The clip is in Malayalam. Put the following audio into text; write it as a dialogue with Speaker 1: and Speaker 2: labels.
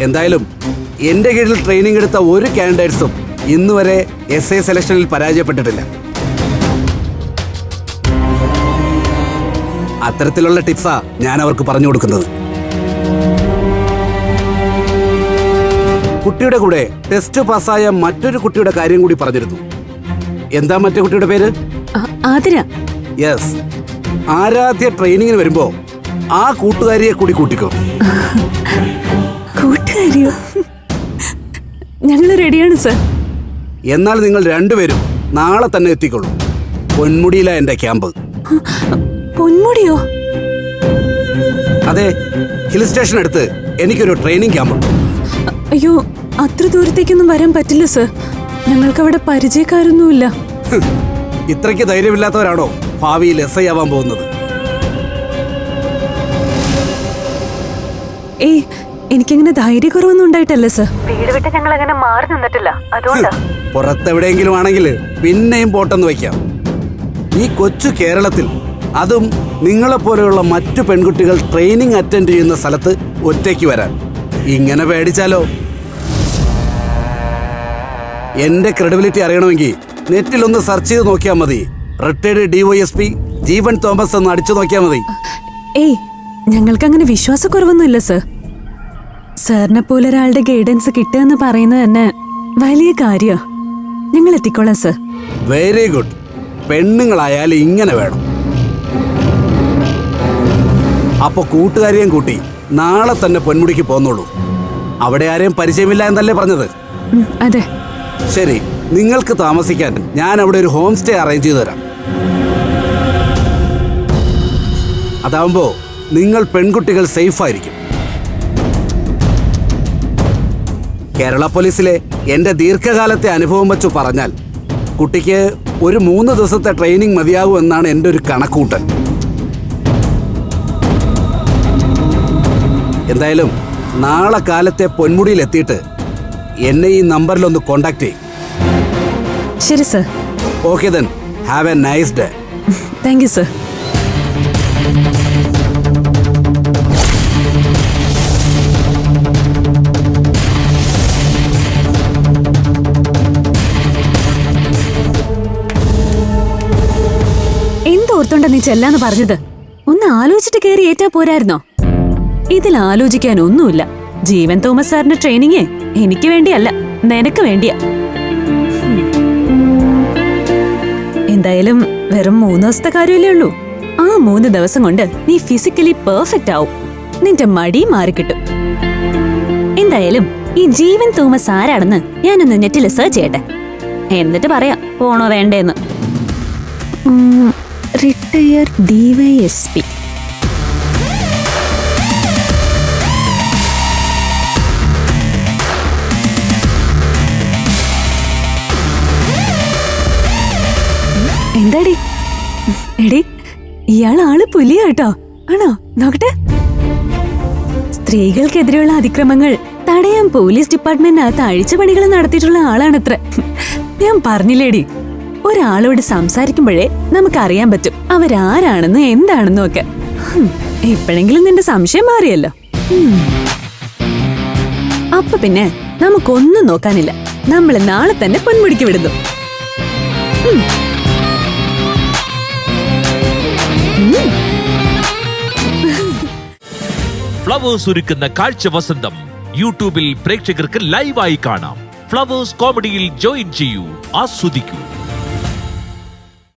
Speaker 1: എന്തായാലും എന്റെ കീഴിൽ ട്രെയിനിങ് എടുത്ത ഒരു കാൻഡിഡേറ്റ്സും ഇന്നുവരെ എസ് ഐ സെലക്ഷനിൽ പരാജയപ്പെട്ടിട്ടില്ല. അത്തരത്തിലുള്ള ടിപ്സാ ഞാൻ അവർക്ക് പറഞ്ഞു കൊടുക്കുന്നത്. കുട്ടിയുടെ കൂടെ ടെസ്റ്റ് പാസ്സായ മറ്റൊരു കുട്ടിയുടെ കാര്യം കൂടി പറഞ്ഞിരുന്നു. എന്താ മറ്റേ കുട്ടിയുടെ പേര്?
Speaker 2: ആതിര.
Speaker 1: യെസ് ആരാധ്യ ട്രെയിനിങ്ങിന് വരുമ്പോ ആ കൂട്ടുകാരിയെ കൂടി കൂട്ടിക്കോ.
Speaker 2: കൂട്ടുകാരിയോ? ഞങ്ങൾ റെഡിയാണ് സർ
Speaker 1: എന്നാൽ നിങ്ങൾ രണ്ടുപേരും നാളെ തന്നെ എത്തിക്കൊള്ളൂ പൊന്മുടിയില എന്റെ ക്യാമ്പ്.
Speaker 2: പൊന്മുടിയോ?
Speaker 1: അതെ ഹിൽ സ്റ്റേഷൻ അടുത്ത് എനിക്കൊരു ട്രെയിനിങ് ക്യാമ്പുണ്ട്
Speaker 2: അയ്യോ അത്ര ദൂരത്തേക്കൊന്നും വരാൻ പറ്റില്ല സർ ഞങ്ങൾക്ക് അവിടെ പരിചയക്കാരൊന്നുമില്ല
Speaker 1: ഇത്രയ്ക്ക് ധൈര്യമില്ലാത്തവരാണോ ഭാവിയിൽ എസ് ഐ ആവാൻ പോകുന്നത്?
Speaker 2: ഏയ് എനിക്കങ്ങനെ ധൈര്യക്കുറവൊന്നും ഉണ്ടായിട്ടല്ല സർ?
Speaker 3: വീട് വിട്ട് ഞങ്ങൾ അങ്ങനെ മാറി നിന്നിട്ടില്ല. അതുകൊണ്ടാ.
Speaker 1: പുറത്തെവിടെയെങ്കിലും ആണെങ്കിൽ പിന്നെയും പോട്ടെന്ന് വയ്ക്കാം. ഈ കൊച്ചു കേരളത്തിൽ അതും നിങ്ങളെ പോലെയുള്ള മറ്റു പെൺകുട്ടികൾ ട്രെയിനിങ് അറ്റൻഡ് ചെയ്യുന്ന സ്ഥലത്ത് ഒറ്റയ്ക്ക് വരാൻ. ഇങ്ങനെ പേടിച്ചാലോ? എന്റെ ക്രെഡിബിലിറ്റി അറിയണമെങ്കിൽ നെറ്റിൽ ഒന്ന് സെർച്ച് ചെയ്ത് നോക്കിയാൽ മതി. റിട്ടയർഡ് ഡിവൈഎസ്പി ജീവൻ തോമസ് എന്ന് അടിച്ചു നോക്കിയാൽ മതി.
Speaker 2: ഏയ് ഞങ്ങൾക്ക് അങ്ങനെ വിശ്വാസക്കുറവൊന്നുമില്ല സർ. സാറിനെ പോലെ ഒരാളുടെ ഗൈഡൻസ് കിട്ടുക എന്ന് പറയുന്നത് തന്നെ വലിയ കാര്യോ ഞങ്ങൾ എത്തിക്കോളാം സർ
Speaker 1: വെരി ഗുഡ് പെണ്ണുങ്ങളായാൽ ഇങ്ങനെ വേണം. അപ്പൊ കൂട്ടുകാരെയും കൂട്ടി നാളെ തന്നെ പൊന്മുടിക്ക് പോന്നോളൂ. അവിടെ ആരെയും പരിചയമില്ല എന്നല്ലേ പറഞ്ഞത്?
Speaker 2: അതെ.
Speaker 1: ശരി നിങ്ങൾക്ക് താമസിക്കാൻ ഞാൻ അവിടെ ഒരു ഹോം സ്റ്റേ അറേഞ്ച് ചെയ്തു തരാം. അതാവുമ്പോ നിങ്ങൾ പെൺകുട്ടികൾ സേഫ് ആയിരിക്കും. കേരള പോലീസിലെ എന്റെ ദീർഘകാലത്തെ അനുഭവം വെച്ചു പറഞ്ഞാൽ കുട്ടിക്ക് ഒരു മൂന്ന് ദിവസത്തെ ട്രെയിനിങ് മതിയാകും എന്നാണ് എന്റെ ഒരു കണക്കൂട്ടൽ. എന്തായാലും നാളെ കാലത്തെ പൊന്മുടിയിൽ എത്തിയിട്ട് എന്നെ ഈ നമ്പറിൽ ഒന്ന് കോണ്ടാക്ട് ചെയ്യും.
Speaker 2: ശരി sir.
Speaker 1: Okay then have a nice day
Speaker 2: thank you sir എന്തോർത്തോണ്ട നീ ചെല്ലാന്ന് പറഞ്ഞത്. ഒന്ന് ആലോചിച്ചിട്ട് കയറി ഏറ്റാ പോരായിരുന്നോ? ഇതിൽ ആലോചിക്കാൻ ഒന്നുമില്ല. ജീവൻ തോമസ് സാറിന്റെ ട്രെയിനിങ് എനിക്ക് വേണ്ടിയല്ല നിനക്ക് വേണ്ടിയാ. എന്തായാലും വെറും മൂന്ന് ദിവസത്തെ കാര്യമല്ലേ ഉള്ളൂ. ആ മൂന്ന് ദിവസം കൊണ്ട് നീ ഫിസിക്കലി പെർഫെക്റ്റ് ആവും. നിന്റെ മടി മാറിക്കിട്ടും. എന്തായാലും ഈ ജീവൻ തോമസ് ആരാണെന്ന് ഞാനൊന്ന് നെറ്റിൽ സെർച്ച് ചെയ്യട്ടെ. എന്നിട്ട് പറയാം പോണോ വേണ്ടേന്ന്. റിട്ടയർ ഡിവൈഎസ്പി എന്താടി? എടി ഇയാൾ ആൾ പുലിയാ കേട്ടോ ആണോ? നോക്കട്ടെ. സ്ത്രീകൾക്കെതിരെയുള്ള അതിക്രമങ്ങൾ തടയാൻ പോലീസ് ഡിപ്പാർട്ട്മെന്റിനകത്ത് അഴിച്ചുപണികൾ നടത്തിയിട്ടുള്ള ആളാണത്ര. ഞാൻ പറഞ്ഞില്ലേടി ഒരാളോട് സംസാരിക്കുമ്പോഴേ നമുക്ക് അറിയാൻ പറ്റും അവരാരാണെന്നും എന്താണെന്നും ഒക്കെ. എപ്പോഴെങ്കിലും നിന്റെ സംശയം മാറിയല്ലോ. അപ്പൊ പിന്നെ നമുക്കൊന്നും നോക്കാനില്ല. നമ്മൾ നാളെ തന്നെ പൊന്മുടിക്ക് വിടുന്നു.
Speaker 4: ഫ്ലവേഴ്സ് ഒരുക്കുന്ന കാഴ്ച വസന്തം യൂട്യൂബിൽ പ്രേക്ഷകർക്ക് ലൈവായി കാണാം. ഫ്ലവേഴ്സ് കോമഡിയിൽ ജോയിൻ ചെയ്യൂ ആസ്വദിക്കൂ.